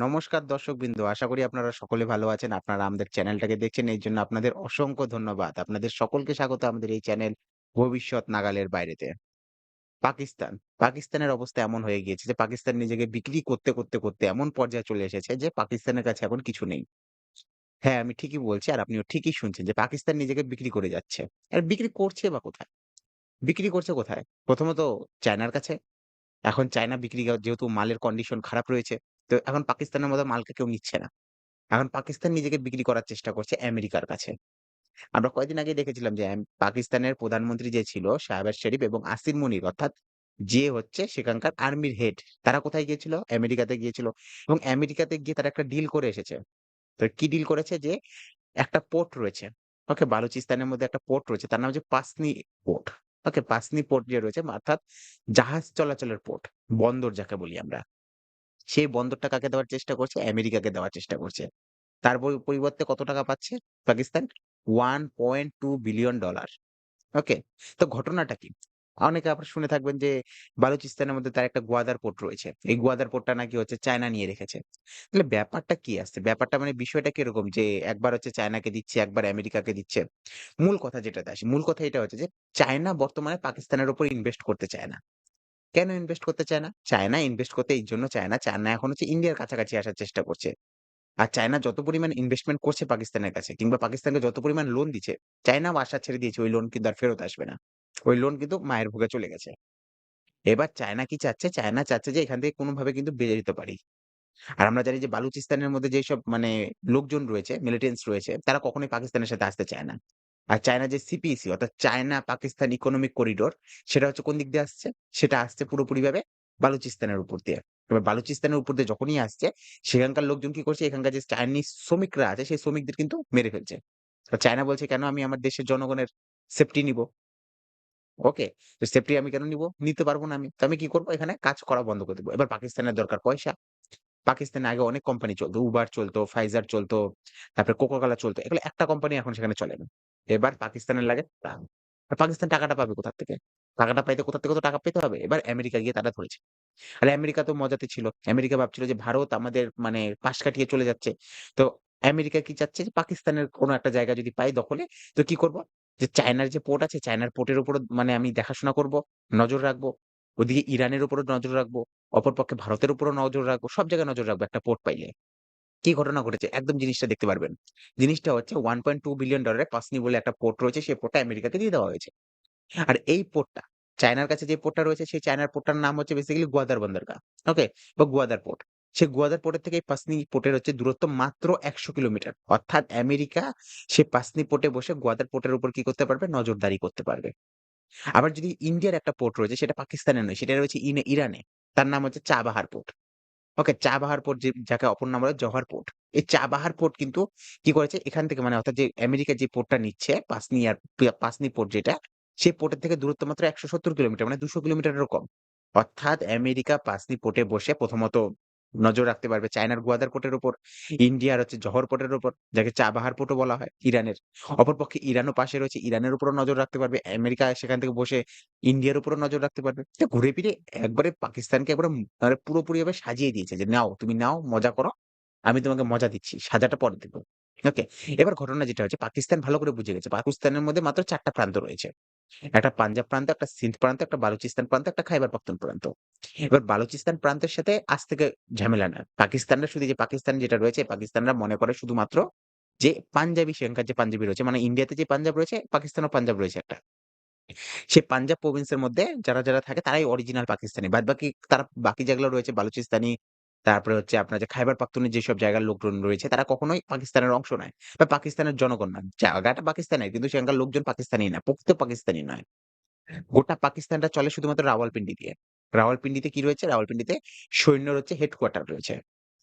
নমস্কার দর্শক দর্শকবৃন্দ। আশা করি আপনারা সকলে ভালো আছেন। আপনারা আমাদের চ্যানেলটাকে দেখছেন এই জন্য আপনাদের অসংখ্য ধন্যবাদ। আপনাদের সকলকে স্বাগত আমাদের এই চ্যানেল ভবিষ্যৎ নাগালের বাইরেতে। পাকিস্তান, পাকিস্তানের অবস্থা এমন হয়ে গিয়েছে যে পাকিস্তান নিজেকে বিক্রি করতে, করতে, করতে এমন পর্যায়ে চলে এসেছে যে পাকিস্তানের কাছে এখন কিছু নেই। হ্যাঁ, আমি ঠিকই বলছি আর আপনিও ঠিকই শুনছেন যে পাকিস্তান নিজেকে বিক্রি করে যাচ্ছে। আর বিক্রি করছে বা কোথায়? বিক্রি করছে কোথায়? প্রথমত চায়নার কাছে। এখন চায়না বিক্রি যেহেতু মালের কন্ডিশন খারাপ রয়েছে, তো এখন পাকিস্তানের মতো মালকে কেউ নিচ্ছে না। এখন পাকিস্তান নিজেকে বিক্রি করার চেষ্টা করছে আমেরিকার কাছে। আমরা কয়েকদিন আগে দেখেছিলাম যে পাকিস্তানের প্রধানমন্ত্রী যে ছিল শাহবাজ শরীফ এবং আসির মনির, অর্থাৎ যে হচ্ছে সেখানকার আর্মির হেড, তারা কোথায় গিয়েছিল? আমেরিকাতে গিয়েছিল এবং আমেরিকাতে গিয়ে তারা একটা ডিল করে এসেছে। তো কি ডিল করেছে? যে, একটা পোর্ট রয়েছে। ওকে? বালুচিস্তানের মধ্যে একটা পোর্ট রয়েছে। তার নাম হচ্ছে পাসনি পোর্ট। ওকে? পাসনি পোর্ট যে রয়েছে, অর্থাৎ জাহাজ চলাচলের পোর্ট। বন্দর যাকে বলি আমরা। সেই বন্দরটা কাকে দেওয়ার চেষ্টা করছে? আমেরিকাকে দেওয়ার চেষ্টা করছে। তার পরিবর্তে কত টাকা পাচ্ছে পাকিস্তান? $1.2 billion dollar. ওকে? তো ঘটনাটা কি? অনেকে আবার শুনে থাকবেন যে বালুচিস্তানের মধ্যে তার একটা গোয়াদার পোর্ট রয়েছে। এই গোয়াদার পোর্টটা নাকি হচ্ছে চায়না নিয়ে রেখেছে। তাহলে ব্যাপারটা কি আসছে? ব্যাপারটা মানে বিষয়টা কীরকম? যে একবার হচ্ছে চায়নাকে দিচ্ছে, একবার আমেরিকাকে দিচ্ছে। মূল কথা যেটাতে আসি, মূল কথা এটা হচ্ছে যে চায়না বর্তমানে পাকিস্তানের উপর ইনভেস্ট করতে চায় না। কেন ইনভেস্ট করতে চায় না? চায়না ইনভেস্ট করতে এই জন্য চায় না, চায়না এখন হচ্ছে ইন্ডিয়ার কাছাকাছি আসার চেষ্টা করছে। আর চায়না যত পরিমাণ ইনভেস্টমেন্ট করছে পাকিস্তানের কাছে কিংবা পাকিস্তানকে যত পরিমাণ লোন দিচ্ছে, চায়নাও আশা ছেড়ে দিয়েছে ওই লোন কিন্তু আর ফেরত আসবে না। ওই লোন কিন্তু মায়ের ভোগে চলে গেছে। এবার চায়না কি চাচ্ছে? চায়না চাচ্ছে যে এখান থেকে কোনভাবে কিন্তু বেরিয়ে যেতে পারি। আর আমরা জানি যে বালুচিস্তানের মধ্যে যেসব মানে লোকজন রয়েছে, মিলিটেন্টস রয়েছে, তারা কখনোই পাকিস্তানের সাথে আসতে চায় না। আর চায়না যে সিপিইসি অর্থাৎ চায়না পাকিস্তান ইকোনমিক করিডোর সেটা হচ্ছে কোন দিক দিয়ে আসছে? সেটা আসছে পুরোপুরিভাবে বালুচিস্তানের উপর দিয়ে। এবার বালুচিস্তানের উপর দিয়ে যখনই আসছে, সেখানকার লোকজন কি করছে? এখানকার যে চাইনিজ শ্রমিকরা আছে, সেই শ্রমিকদের কিন্তু মেরে ফেলছে। চায়না বলছে, "কেন আমি আমার দেশের জনগণের সেফটি নিবো?" ওকে? তো সেফটি আমি কেন নিবো? নিতে পারব না আমি। তো আমি কি করব এখানে কাজ করা বন্ধ করে দেবো এবার পাকিস্তানের দরকার পয়সা। পাকিস্তানে আগে অনেক কোম্পানি চলতো উবার চলতো Pfizer চলতো তারপরে Coca-Cola এগুলো একটা কোম্পানি এখন সেখানে চলে না। এবার পাকিস্তানের লাগে আর পাকিস্তান টাকাটা পাবে কোথা থেকে? টাকাটা পাইতে কোথা থেকে তো টাকা পেতে হবে। এবার আমেরিকা গিয়ে তারা ধরেছে। আর আমেরিকা তো মজাতে ছিল। আমেরিকা ভাবছিল যে ভারত আমাদের মানে পাশ কাটিয়ে চলে যাচ্ছে। তো আমেরিকা কি চাচ্ছে যে পাকিস্তানের কোনো একটা জায়গা যদি পাই দখলে, তো কি করব? যে চায়নার যে পোর্ট আছে, চায়নার পোর্টের উপরও মানে আমি দেখাশোনা করব, নজর রাখব। ওদিকে ইরানের উপরও নজর রাখব। অপরপক্ষে ভারতের উপরও নজর রাখব। সব জায়গায় নজর রাখব একটা পোর্ট পাইলে। কি ঘটনা ঘটেছে? একদম জিনিসটা দেখতে পারবেন। জিনিসটা হচ্ছে $1.2 বিলিয়ন ডলারের পাসনি বলে একটা পোর্ট রয়েছে, সেই পোর্টটা আমেরিকাকে দিয়ে দেওয়া হয়েছে। আর এই পোর্টটা চায়নার কাছে যে পোর্টটা রয়েছে সেই চায়নার পোর্টটার নাম হচ্ছে বেসিক্যালি গোয়াদার বন্দরগাহ। ওকে? বা গোয়াদার পোর্ট। সে গোয়াদার পোর্টের থেকে পাসনি পোর্টের হচ্ছে দূরত্ব মাত্র ১০০ কিলোমিটার। অর্থাৎ আমেরিকা সে পাসনি পোর্টে বসে গোয়াদার পোর্টের উপর কি করতে পারবে? নজরদারি করতে পারবে। আবার যদি ইন্ডিয়ার একটা পোর্ট রয়েছে সেটা পাকিস্তানে নয়, সেটা রয়েছে ইরানে। তার নাম হচ্ছে চাবাহার পোর্ট। ওকে? চাবাহার পোর্ট যাকে অপর নাম বলে জহার পোর্ট। এই চা বাহার পোর্ট কিন্তু কি করেছে? এখান থেকে মানে অর্থাৎ যে আমেরিকা যে পোর্টটা নিচ্ছে পাসনি আর পাসনি পোর্ট যেটা, সেই পোর্টের থেকে দূরত্ব মাত্র ১৭০ কিলোমিটার মানে দুশো কিলোমিটারেরও কম। অর্থাৎ আমেরিকা পাসনি পোর্টে বসে প্রথমত নজর রাখতে পারবে চায়নার গোয়াদার পোর্টের উপর, ইন্ডিয়ার হচ্ছে জহর পোর্টের উপর, যাকে চাবাহার পোর্টও বলা হয় ইরানের। অপরপক্ষে ইরানও পাশে রয়েছে, ইরানের উপরও নজর রাখতে পারবে। আমেরিকা সেখান থেকে বসে ইন্ডিয়ার উপরও নজর রাখতে পারবে। তো ঘুরে ফিরে একবারে পাকিস্তানকে একবারে মানে পুরোপুরিভাবে সাজিয়ে দিয়েছে যে, "নাও, তুমি নাও, মজা করো। আমি তোমাকে মজা দিচ্ছি। সাজাটা পরে দেবো ওকে? এবার ঘটনা যেটা হচ্ছে পাকিস্তান ভালো করে বুঝে গেছে। পাকিস্তানের মধ্যে মাত্র চারটা প্রান্ত রয়েছে। একটা পাঞ্জাব প্রান্ত, একটা সিন্ধ প্রান্ত, একটা বালুচিস্তান প্রান্ত, একটা খাইবার পাখতুন প্রান্ত। এবার বালুচিস্তান প্রান্তের সাথে আজ থেকে ঝামেলা না। পাকিস্তানরা শুধু যে পাকিস্তান যেটা রয়েছে, পাকিস্তানরা মনে করে শুধুমাত্র যে পাঞ্জাবি সেখানকার যে পাঞ্জাবি রয়েছে, মানে ইন্ডিয়াতে যে পাঞ্জাব রয়েছে, পাকিস্তানেও পাঞ্জাব রয়েছে একটা। সেই পাঞ্জাব প্রভিন্স এর মধ্যে যারা, যারা থাকে তারাই অরিজিনাল পাকিস্তানি। বাদ বাকি তারা বাকি যেগুলো রয়েছে বালুচিস্তানি, তারপরে হচ্ছে আপনার যে খাইবার পাখতুনের যেসব জায়গার লোকজন রয়েছে, তারা কখনোই পাকিস্তানের অংশ নয় বা পাকিস্তানের জনগণ নয়। জায়গাটা পাকিস্তানের, কিন্তু সেখানকার লোকজন পাকিস্তানি না। প্রকৃত পাকিস্তানি নয়। গোটা পাকিস্তানটা চলে শুধুমাত্র রাওয়ালপিন্ডি দিয়ে। রাওয়ালপিন্ডিতে কি রয়েছে? রাওয়ালপিন্ডিতে সৈন্যর হচ্ছে হেডকোয়ার্টার রয়েছে।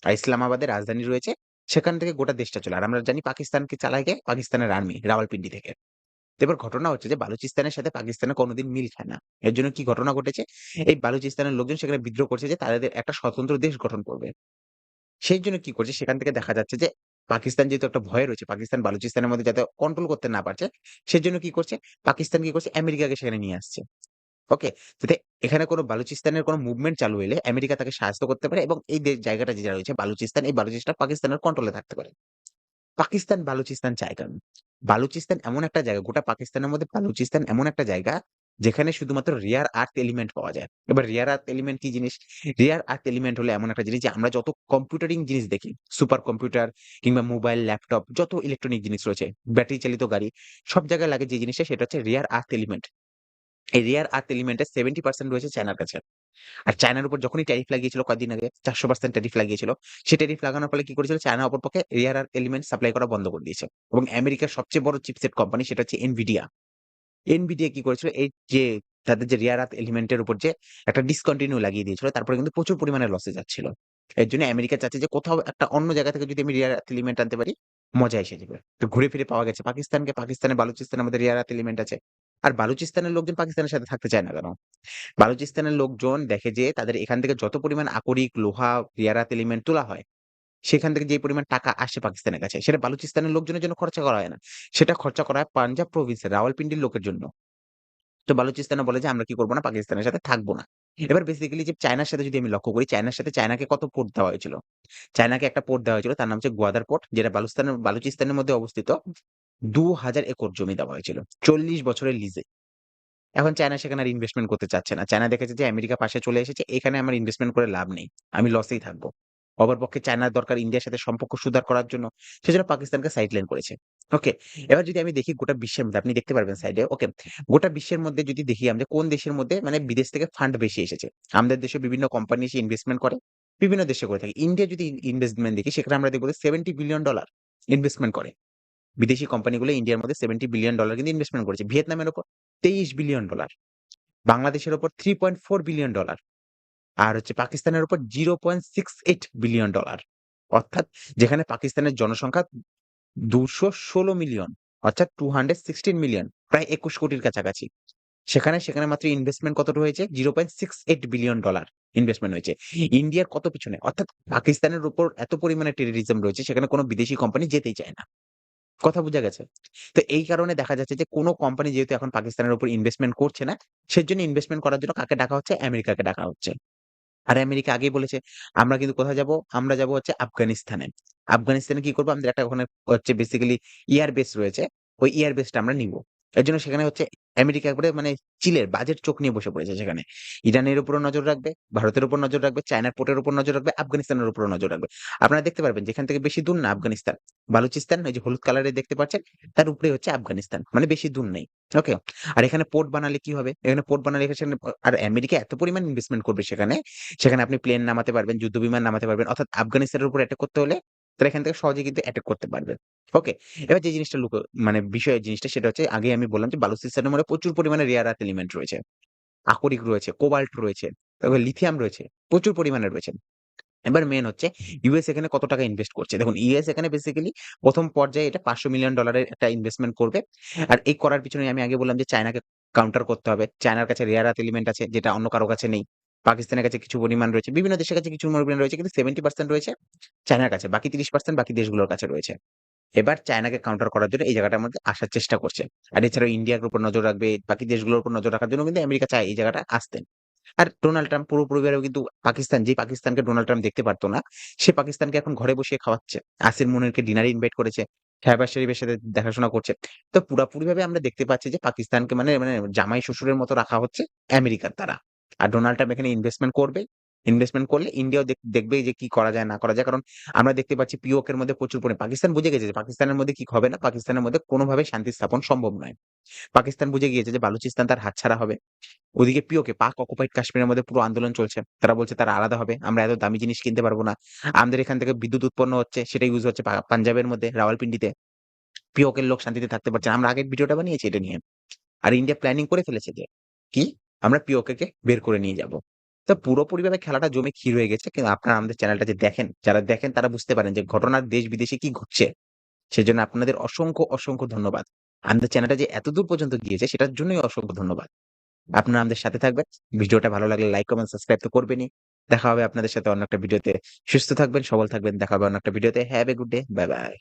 আর ইসলামাবাদের রাজধানী রয়েছে। সেখান থেকে গোটা দেশটা চলে। আর আমরা জানি পাকিস্তানকে চালায় কে? পাকিস্তানের আর্মি রাওয়ালপিন্ডি থেকে। এবার ঘটনা হচ্ছে যে বালুচিস্তানের সাথে পাকিস্তানের কোনদিন মিল খায় না। এর জন্য কি ঘটনা ঘটেছে? এই বালুচিস্তানের লোকজন সেখানে বিদ্রোহ করছে যে তাদের একটা স্বতন্ত্র দেশ গঠন করবে। সেই জন্য কি করছে? সেখান থেকে দেখা যাচ্ছে যে পাকিস্তান যেহেতু একটা ভয় রয়েছে, পাকিস্তান বালুচিস্তানের মধ্যে যাতে কন্ট্রোল করতে না পারছে, সেজন্য কি করছে? পাকিস্তান কি করছে? আমেরিকাকে সেখানে নিয়ে আসছে। ওকে? যাতে এখানে কোনো বালুচিস্তানের কোনো মুভমেন্ট চালু হইলে আমেরিকা তাকে সাহায্য করতে পারে এবং এই জায়গাটা যেটা রয়েছে বালুচিস্তান, এই বালুচিস্তান পাকিস্তানের কন্ট্রোলে থাকতে পারে। পাকিস্তান বালুচিস্তান কেন? বালুচিস্তান এমন একটা জায়গা, গোটা পাকিস্তানের মধ্যে বালুচিস্তান এমন একটা জায়গা, যেখানে শুধুমাত্র রেয়ার আর্থ এলিমেন্ট পাওয়া যায়। এবার রেয়ার আর্থ এলিমেন্ট কি জিনিস? রেয়ার আর্থ এলিমেন্ট হলো এমন একটা জিনিস যে আমরা যত কম্পিউটারিং জিনিস দেখি, সুপার কম্পিউটার কিংবা মোবাইল, ল্যাপটপ যত ইলেকট্রনিক জিনিস রয়েছে, ব্যাটারি চালিত গাড়ি, সব জায়গায় লাগে যে জিনিসটা সেটা হচ্ছে রেয়ার আর্থ এলিমেন্ট। এই রেয়ার আর্থ এলিমেন্টের 70% রয়েছে চায়নার কাছে। আর চায়নার উপর যখনই ট্যারিফ লাগিয়েছিল কয়েকদিন আগে 400% ট্যারিফ লাগিয়েছিল। সে ট্যারিফ লাগানোর ফলে কি করেছিল? চায়না অপরপক্ষে রেয়ার আর্থ এলিমেন্ট সাপ্লাই করা বন্ধ করে দিয়েছে। এবং আমেরিকার সবচেয়ে বড় চিপসেট কোম্পানি সেটা হচ্ছে NVIDIA। NVIDIA কি করেছিল? এই যে তাদের যে রেয়ার আর্থ এলিমেন্ট এর উপর যে একটা ডিসকন্টিনিউ লাগিয়ে দিয়েছিল, তারপরে কিন্তু প্রচুর পরিমাণে লসে যাচ্ছিল। এর জন্য আমেরিকা চাচ্ছে যে কোথাও একটা অন্য জায়গা থেকে যদি আমি রেয়ার আর্থ এলিমেন্ট আনতে পারি, মজা এসে যাবে। তো ঘুরে ফিরে পাওয়া গেছে পাকিস্তানকে, পাকিস্তানের বালুচিস্তানের মধ্যে রেয়ার আর্থ এলিমেন্ট আছে। আর বালুচিস্তানের লোকজন পাকিস্তানের সাথে থাকতে চায় না কেন? বালুচিস্তানের লোকজন দেখে যে তাদের এখান থেকে যত পরিমাণ আকরিক, লোহা, রেয়ার আর্থ এলিমেন্ট তোলা হয়, সেখান থেকে যে পরিমাণ টাকা আসে পাকিস্তানের কাছে, সেটা বালুচিস্তানের লোকজনের জন্য খরচা করা হয় না। সেটা খরচা করা হয় পাঞ্জাব প্রভিন্সের রাওয়ালপিন্ডির লোকের জন্য। তো বালুচিস্তানও বলে যে আমরা কি করব না পাকিস্তানের সাথে থাকব না। এবার বেসিক্যালি যে চায়নার সাথে যদি আমি লক্ষ্য করি, চায়নার সাথে চায়নাকে কত পোর্ট দেওয়া হয়েছিল? চায়নাকে একটা পোর্ট দেওয়া হয়েছিল তার নাম হচ্ছে গোয়াদার পোর্ট যেটা বালুস্তানের বালুচিস্তানের মধ্যে অবস্থিত। ২০০০ একর জমি দেওয়া হয়েছিল। ৪০ বছরের লিজে। এখন চায়না সেখানে আর ইনভেস্টমেন্ট করতে চাচ্ছে না। চায়না দেখেছে যে আমেরিকা পাশে চলে এসেছে, এখানে আমার ইনভেস্টমেন্ট করে লাভ নেই। আমি লসেই থাকব। অপরপক্ষে চায়নার দরকার ইন্ডিয়ার সাথে সম্পর্ক সুধার করার জন্য। সেজন্য পাকিস্তানকে সাইডলাইন করেছে। ওকে? এবার যদি আমি দেখি গোটা বিশ্বের মধ্যে আপনি দেখতে পারবেন সাইডে, ওকে? গোটা বিশ্বের মধ্যে যদি দেখি আমরা কোন দেশের মধ্যে মানে বিদেশ থেকে ফান্ড বেশি এসেছে। আমাদের দেশে বিভিন্ন কোম্পানি এসে ইনভেস্টমেন্ট করে। বিভিন্ন দেশে করে থাকে। ইন্ডিয়া যদি ইনভেস্টমেন্ট দেখি সেখানে আমরা দেখব সেভেন্টি বিলিয়ন ডলার ইনভেস্টমেন্ট করে। বিদেশি কোম্পানিগুলো ইন্ডিয়ার মধ্যে $70 বিলিয়ন ডলার কিন্তু ইনভেস্টমেন্ট করেছে। ভিয়েতনামের উপর $23 বিলিয়ন ডলার। বাংলাদেশের উপর $3.4 বিলিয়ন ডলার। আর হচ্ছে পাকিস্তানের উপর $0.68 বিলিয়ন ডলার। অর্থাৎ যেখানে পাকিস্তানের জনসংখ্যা ২১৬ মিলিয়ন অর্থাৎ 216 মিলিয়ন প্রায় ২১ কোটির কাছাকাছি। সেখানে, সেখানে মাত্র ইনভেস্টমেন্ট কতটুকু হয়েছে? $0.68 বিলিয়ন ডলার ইনভেস্টমেন্ট হয়েছে। ইন্ডিয়ার কত পিছনে? অর্থাৎ পাকিস্তানের উপর এত পরিমাণে টেররিজম রয়েছে সেখানে কোনো বিদেশি কোম্পানি যেতেই চায় না। কথা বোঝা গেছে? তো এই কারণে দেখা যাচ্ছে যে কোন কোম্পানি যেহেতু এখন পাকিস্তানের উপর ইনভেস্টমেন্ট করছে না, সেজন্য ইনভেস্টমেন্ট করার জন্য কাকে ডাকা হচ্ছে? আমেরিকাকে ডাকা হচ্ছে। আর আমেরিকা আগেই বলেছে, আমরা কিন্তু কোথায় যাব? আমরা যাব হচ্ছে আফগানিস্তানে। আফগানিস্তানে কি করব আমাদের একটা ওখানে হচ্ছে বেসিক্যালি এয়ার বেস রয়েছে। ওই এয়ার বেসটা আমরা নিব। এর জন্য সেখানে হচ্ছে আমেরিকা একবারে মানে চিলের বাজেট চোখ নিয়ে বসে পড়েছে সেখানে। ইরানের উপরও নজর রাখবে, ভারতের উপর নজর রাখবে, চায়নার পোর্টের উপর নজর রাখবে, আফগানিস্তানের উপর নজর রাখবে। আপনারা দেখতে পারবেন যেখান থেকে বেশি দূর না আফগানিস্তান। বালুচিস্তান ওই যে হলুদ কালারের দেখতে পাচ্ছেন, তার উপরে হচ্ছে আফগানিস্তান। মানে বেশি দূর নেই। ওকে? আর এখানে পোর্ট বানালে কি হবে? এখানে পোর্ট বানালে সেখানে আর আমেরিকা এত পরিমাণ ইনভেস্টমেন্ট করবে সেখানে, সেখানে আপনি প্লেন নামাতে পারবেন, যুদ্ধ বিমান নামাতে পারবেন। অর্থাৎ আফগানিস্তানের উপর অ্যাটাক করতে হলে তারা এখান থেকে সহজেই কিন্তু অ্যাটাক করতে পারবে। ওকে? এবার যে জিনিসটা লুকো মানে বিষয়ের জিনিসটা সেটা হচ্ছে আগে আমি বললাম যে বালুচিস্তানের মধ্যে প্রচুর পরিমাণে রেয়ার আর্থ এলিমেন্ট রয়েছে। আকরিক রয়েছে, কোবাল্ট রয়েছে, তারপরে লিথিয়াম রয়েছে, প্রচুর পরিমাণে রয়েছে। এবার মেন হচ্ছে ইউএস এখানে কত টাকা ইনভেস্ট করছে। দেখুন ইউএস এখানে বেসিক্যালি প্রথম পর্যায়ে এটা $৫০০ মিলিয়ন ডলারের একটা ইনভেস্টমেন্ট করবে। আর এই করার পিছনে আমি আগে বললাম যে চায়নাকে কাউন্টার করতে হবে। চায়নার কাছে রেয়ার আর্থ এলিমেন্ট আছে যেটা অন্য কারও কাছে নেই। পাকিস্তানের কাছে কিছু পরিমাণ রয়েছে। বিভিন্ন দেশের কাছে কিছু পরিমাণ রয়েছে কিন্তু 70% রয়েছে চায়নার কাছে। বাকি ৩০% বাকি দেশগুলোর কাছে রয়েছে। এবার চায়নাকে কাউন্টার করার জন্য এই জায়গাটার মধ্যে আসার চেষ্টা করছে। আর এছাড়াও ইন্ডিয়ার উপর নজর রাখবে, বাকি দেশগুলোর উপর নজর রাখার জন্য কিন্তু আমেরিকা চায় এই জায়গাটা আসতেন আর ডোনাল্ড ট্রাম্প পুরোপুরিভাবেও কিন্তু পাকিস্তান যে পাকিস্তানকে ডোনাল্ড ট্রাম্প দেখতে পারতো না, সে পাকিস্তানকে এখন ঘরে বসিয়ে খাওয়াচ্ছে। আসির মুনিরকে ডিনারে ইনভাইট করেছে। শাহবাজ শরীফের সাথে দেখাশোনা করছে। তো পুরাপুরিভাবে আমরা দেখতে পাচ্ছি যে পাকিস্তানকে মানে মানে জামাই শ্বশুরের মতো রাখা হচ্ছে আমেরিকার দ্বারা। আর ডোনাল্ড ট্রাম্প এখানে ইনভেস্টমেন্ট করবে। ইনভেস্টমেন্ট করলে ইন্ডিয়াও দেখবে যে কি করা যায় না করা যায়। কারণ আমরা দেখতে পাচ্ছি পিওক এর মধ্যে প্রচুর পরিমাণে পাকিস্তান বুঝে গেছে যে পাকিস্তানের মধ্যে কি হবে না, পাকিস্তানের মধ্যে কোনোভাবে শান্তি স্থাপন সম্ভব নয়। পাকিস্তান বুঝে গিয়েছে যে বালুচিস্তান তার হাতছাড়া হবে। ওদিকে পিওকে পাক অকুপাইড কাশ্মীরের মধ্যে পুরো আন্দোলন চলছে। তারা বলছে তারা আলাদা হবে। আমরা এত দামি জিনিস কিনতে পারব না। আমাদের এখান থেকে বিদ্যুৎ উৎপন্ন হচ্ছে সেটা ইউজ হচ্ছে পাঞ্জাবের মধ্যে রাওয়ালপিন্ডিতে। পিওকের লোক শান্তিতে থাকতে পারছে। আমরা আগের ভিডিওটা বানিয়েছি এটা নিয়ে। আর ইন্ডিয়া প্ল্যানিং করে ফেলেছে যে কি? আমরা পিওকেকে বের করে নিয়ে যাব। তো পুরোপুরিভাবে খেলাটা জমে ক্ষীর হয়ে গেছে। কিন্তু আপনারা আমাদের চ্যানেলটা যে দেখেন, যারা দেখেন তারা বুঝতে পারেন যে ঘটনার দেশ-বিদেশে কি ঘটছে। সেজন্য আপনাদের অসংখ্য, অসংখ্য ধন্যবাদ। আমাদের চ্যানেলটা যে এতদূর পর্যন্ত গিয়েছে সেটার জন্যই অসংখ্য ধন্যবাদ। আপনারা আমাদের সাথে থাকবেন। ভিডিওটা ভালো লাগলে লাইক, কমেন্ট, সাবস্ক্রাইব তো করবেনই। দেখা হবে আপনাদের সাথে অন্য একটা ভিডিওতে। সুস্থ থাকবেন, সবল থাকবেন। দেখা হবে অন্য একটা ভিডিওতে। Have a good day. Bye, bye.